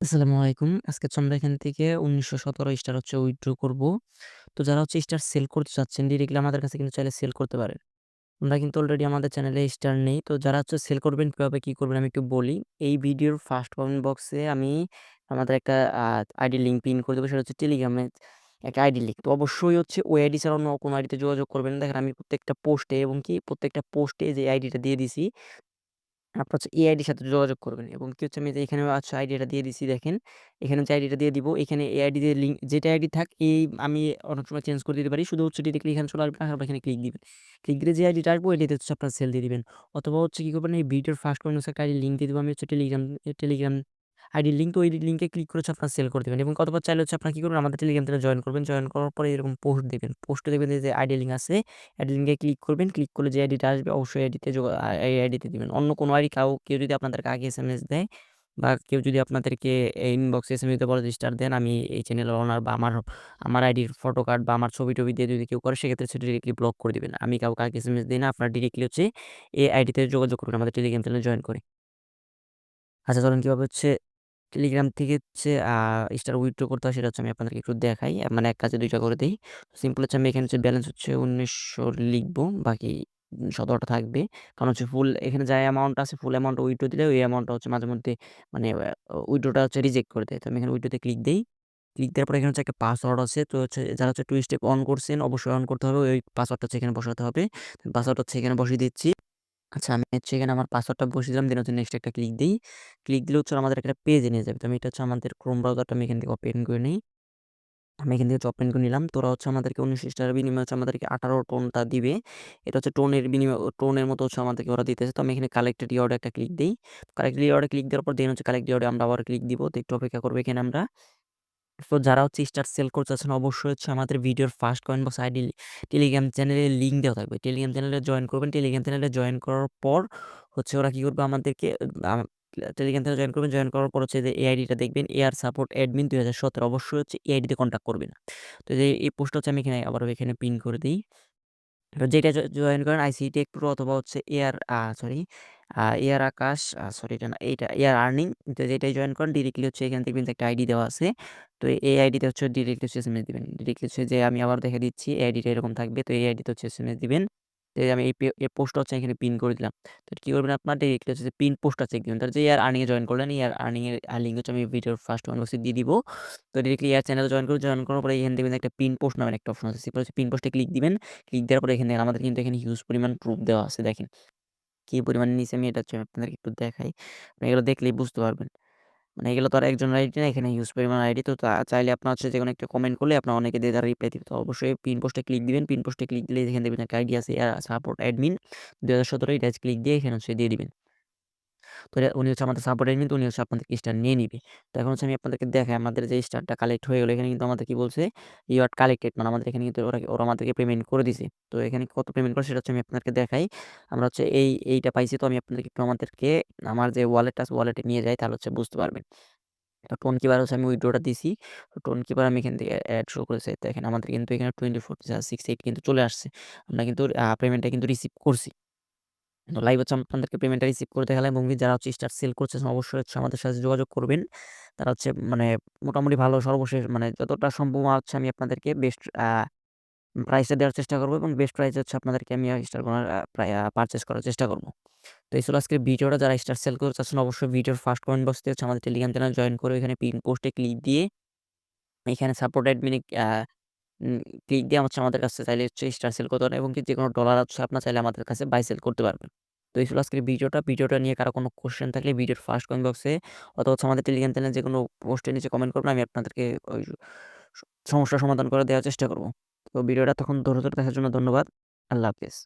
আসসালামু আলাইকুম। আজকে আমরা এখান থেকে ১৯১৭ স্টার হচ্ছে উইথড্র করব। তো যারা হচ্ছে স্টার সেল করতে চাচ্ছেন ডিরেক্টলি আমাদের কাছে কিন্তু চাইলে সেল করতে পারেন। আমরা কিন্তু অলরেডি আমাদের চ্যানেলে স্টার নেই। তো যারা হচ্ছে সেল করবেন, কীভাবে কী করবেন আমি একটু বলি। এই ভিডিওর ফার্স্ট কমেন্ট বক্সে আমি আমাদের একটা আইডি লিঙ্ক পিন করে দেবো। সেটা হচ্ছে টেলিগ্রামের একটা আইডি লিঙ্ক। তো অবশ্যই হচ্ছে ওই আইডি ছাড়া অন্য কোনো আইডিতে যোগাযোগ করবেন না। দেখেন আমি প্রত্যেকটা পোস্টে এবং কি প্রত্যেকটা পোস্টে যে আইডিটা দিয়ে দিছি আপনার হচ্ছে এই আইডির সাথে যোগাযোগ করবেন এবং কি হচ্ছে, আমি যে এখানে হচ্ছে আইডিটা দিয়ে দিছি দেখেন। এখানে হচ্ছে আইডিটা দিয়ে দিব, এখানে এই আইডি দিয়ে লিঙ্ক যেটা আইডি থাক, এই আমি অনেক সময় চেঞ্জ করে দিতে পারি। শুধু হচ্ছে ডিরেক্টলি এখানে চলে আসবেন আপনার এখানে ক্লিক দিবেন। ক্লিক দিয়ে যে আইডিটা আসব এটিতে হচ্ছে আপনার সেল দিয়ে দিবেন। অথবা হচ্ছে কী করবেন, এই ভিডিওর ফার্স্ট কমেন্ট হচ্ছে একটা আইডি লিঙ্ক দিয়ে দেবো, আমি হচ্ছে টেলিগ্রাম টেলিগ্রাম আইডির লিঙ্ক ওই লিঙ্কে ক্লিক করে হচ্ছে আপনারা সেল করে দিবেন এবং কতবার চাইলে হচ্ছে আপনারা কী করবেন, আমাদের টেলিগ্রাম চ্যানেলে জয়েন করবেন। জয়েন করার পরে এরকম পোস্ট দেবেন পোস্টে দেখবেন যে আইডি লিঙ্ক আছে। আইডি লিঙ্কে ক্লিক করবেন। ক্লিক করলে যে আইডিটা আসবে অবশ্যই আইডিতে এই আইডিতে দিবেন। অন্য কোনো আইডি কাউ, কেউ যদি আপনাদেরকে আগে এসএমএস দেয় বা কেউ যদি আপনাদেরকে ইনবক্সে এসএমএস দিতে বলে যে স্টার দেন, আমি এই চ্যানেলের ওনার বা আমার আমার আইডির ফটো কার্ড বা আমার ছবি-টবি দিয়ে যদি কেউ করে, সেক্ষেত্রে হচ্ছে ডিরেক্টলি ব্লক করে দিবেন। আমি কাউকে আগে এসএমএস দিই না। আপনারা ডিরেক্টলি হচ্ছে এই আইডিতে যোগাযোগ করবেন, আমাদের টেলিগ্রাম চ্যানেলে জয়েন করে। আচ্ছা চলেন কীভাবে হচ্ছে টেলিগ্রাম থেকে হচ্ছে স্টার উইথড্র করতে হয়, সেটা হচ্ছে আমি আপনাদেরকে একটু দেখাই। মানে এক কাজে দুইটা করে দিই সিম্পল হচ্ছে আমি এখানে হচ্ছে ব্যালেন্স হচ্ছে ১৯০০ লিখব। বাকি সতেরোটা থাকবে। কারণ হচ্ছে ফুল এখানে যা অ্যামাউন্ট আছে ফুল অ্যামাউন্ট উইথড্র দিলে ওই অ্যামাউন্টটা হচ্ছে মাঝে মধ্যে মানে আ উইথড্রটা হচ্ছে রিজেক্ট করে দেয়। তো আমি এখানে উইথড্রতে ক্লিক দিই ক্লিক দেওয়ার পরে এখানে হচ্ছে একটা পাসওয়ার্ড আছে। তো হচ্ছে যারা হচ্ছে 2 স্টেপ অন করছেন, অবশ্যই অন করতে হবে। ওই পাসওয়ার্ডটা হচ্ছে এখানে বসাতে হবে। পাসওয়ার্ডটা হচ্ছে এখানে বসিয়ে দিচ্ছি। আচ্ছা আমি হচ্ছে এখানে আমার পাসওয়ার্ডটা বসিয়ে দিলাম। দেন হচ্ছে নেক্সট একটা ক্লিক দিই ক্লিক দিলে হচ্ছে আমাদের একটা পেজে নিয়ে যাবে। তো আমি এটা হচ্ছে আমাদের ক্রোম ব্রাউজারটা আমি এখান থেকে ওপেন করে নিই আমি এখান থেকে ওপেন করে নিলাম। তোরা হচ্ছে আমাদেরকে ১৯ টাকার বিনিময়ে হচ্ছে আমাদেরকে ১৮ টোনটা দিবে। এটা হচ্ছে টোনের বিনিময়, টোনের মতো হচ্ছে আমাদেরকে ওরা দিতেছে। তো আমি এখানে কালেক্টেড রিওয়ার্ড এ একটা ক্লিক দিই কালেক্টেড রিওয়ার্ড এ ক্লিক দেওয়ার পর দেন হচ্ছে কালেক্ট ইয়ার্ডে আমরা আবার ক্লিক দিব। তো একটু অপেক্ষা করব এখানে আমরা। তো যারা হচ্ছে স্টার সেল করতে চাচ্ছেন, অবশ্যই হচ্ছে আমাদের ভিডিওর first comment box ID Telegram চ্যানেলে লিঙ্ক দেওয়া থাকবে। টেলিগ্রাম চ্যানেলে জয়েন করবেন। টেলিগ্রাম চ্যানেলে জয়েন করার পর হচ্ছে ওরা কী করবে আমাদেরকে টেলিগ্রাম চ্যানেলে জয়েন করবেন। জয়েন করার পর হচ্ছে যে এই আইডিটা দেখবেন এয়ার সাপোর্ট অ্যাডমিন ২০১৭ অবশ্যই হচ্ছে এই আইডিতে কন্ট্যাক্ট করবেন। তো এই পোস্ট হচ্ছে আমি এখানে আবার এখানে পিন করে দেই। যেটা জয়েন করেন আইসি টেক প্রো অথবা হচ্ছে air sorry air Akash sorry এটা না এইটা এয়ার আর্নিং তো যেটাই জয়েন করেন ডিরেক্টলি হচ্ছে এখান থেকে একটা আইডি দেওয়া আছে। তো এই আইডিতে হচ্ছে ডিরেক্টলি হচ্ছে এসএমএস দিবেন। ডিরেক্টলি হচ্ছে যে আমি আবার দেখে দিচ্ছি এই আইডিটা এরকম থাকবে। তো এই আইডিতে হচ্ছে এসএমএস দিবেন। এই আমি এই এই পোস্টটা হচ্ছে এখানে পিন করে দিলাম। তো কি করবেন আপনার ডিরেক্টলি হচ্ছে যে পিন পোস্টটা চেক দিবেন। তার যে এয়ার আর্নিং এ জয়েন করলেন এয়ার আর্নিং এর আ লিঙ্ক হচ্ছে আমি ভিডিওর ফার্স্ট কমেন্ট বক্সে দিয়ে দিব। তো ডিরেক্টলি এয়ার চ্যানেলে জয়েন করবেন। জয়েন করার পরে এখানে দেখবেন একটা পিন পোস্ট নামের একটা অপশন আছে। সিম্পল হচ্ছে পিন পোস্টে ক্লিক দিবেন। ক্লিক দেওয়ার পরে এখানে আমাদের কিন্তু এখানে হিউজ পরিমাণ প্রুফ দেওয়া আছে দেখেন। কি পরিমাণ নিচে আমি এটা হচ্ছে আপনাদেরকে একটু দেখাই। এগুলো দেখলেই বুঝতে পারবেন। মানে এগুলো তো আর একজনের আইডি না এখানে হিউজ পরিমাণ আইডি তো তা চাইলে আপনার হচ্ছে যে কোনো একটা কমেন্ট করলে আপনার অনেকে দিয়ে তারা রিপ্লাই দিবে। তো অবশ্যই পিন পোস্টে ক্লিক দিবেন। পিন পোস্টে ক্লিক দিলে এখানে দেখবেন একটা আইডি আছে সাপোর্ট অ্যাডমিন ২০১৭ এটা ক্লিক দিয়ে এখানে হচ্ছে দিয়ে দিবেন। তো উনি হচ্ছে আমাদের সাপোর্ট অ্যাডমিন তো উনি হচ্ছে আপনাদেরকে স্টার নিয়ে নিবে। তো এখন হচ্ছে আমি আপনাদেরকে দেখাই, আমাদের যে স্টারটা কালেক্ট হয়ে গেলো, এখানে কিন্তু আমাদের কি বলছে রিওয়ার্ড কালেক্টেড মানে আমাদের এখানে কিন্তু ওরা ওরা আমাদেরকে পেমেন্ট করে দিছে। তো এখানে কত পেমেন্ট করে সেটা হচ্ছে আমি আপনাদেরকে দেখাই। আমরা হচ্ছে এই, এইটা পাইছি তো আমি আপনাদেরকে একটু আমাদেরকে আমার যে ওয়ালেটটা আছে ওয়ালেটে নিয়ে যাই, তাহলে হচ্ছে বুঝতে পারবেন। তো টোন কিপার হচ্ছে আমি উইথড্রটা দিছি। তো টোন কিপার আমি এখান থেকে অ্যাড শো করেছে। তো এখানে আমাদের কিন্তু এখানে 24.68 কিন্তু চলে আসছে। আমরা কিন্তু পেমেন্টটা কিন্তু রিসিভ করছি। তো লাইভ হচ্ছে আপনাদেরকে পেমেন্টটা রিসিভ করে দেখালাম এবং যারা হচ্ছে স্টার সেল করতেছেন অবশ্যই হচ্ছে আমাদের সাথে যোগাযোগ করবেন। তারা হচ্ছে মানে মোটামুটি ভালো সর্বশেষ মানে যতটা সম্ভব হচ্ছে আমি আপনাদেরকে বেস্ট প্রাইসে দেওয়ার চেষ্টা করব এবং বেস্ট প্রাইসে হচ্ছে আপনাদেরকে আমি স্টারগুলো আ, প্রায়, আ পারচেজ করার চেষ্টা করব তো এই ছিল আজকের ভিডিওটা যারা স্টার সেল করতে চাচ্ছেন, অবশ্যই ভিডিওর ফার্স্ট কমেন্ট বক্সে হচ্ছে আমাদের টেলিগ্রাম চ্যানেল জয়েন করে এখানে পিন পোস্টে ক্লিক দিয়ে এখানে সাপোর্ট অ্যাডমিনে ক্লিক দিয়ে হচ্ছে আমাদের কাছে চাইলে হচ্ছে স্টার সেল করতে পারেন এবং কি যেকোনো ডলার আছে আপনার চাইলে আমাদের কাছে বাই সেল করতে পারবেন। তো এই ছিল আজকের ভিডিওটা। ভিডিওটা নিয়ে কারও কোনো কোশ্চেন থাকলে ভিডিওর ফার্স্ট কমেন্ট বক্সে অথবা হচ্ছে আমাদের টেলিগ্রাম চ্যানেলে যেকোনো পোস্টের নিচে কমেন্ট করবেন। আমি আপনাদেরকে ওই সমস্যার সমাধান করে দেওয়ার চেষ্টা করব তো ভিডিওটা তখন ধরে ধরে দেখার জন্য ধন্যবাদ। আল্লাহ হাফেজ।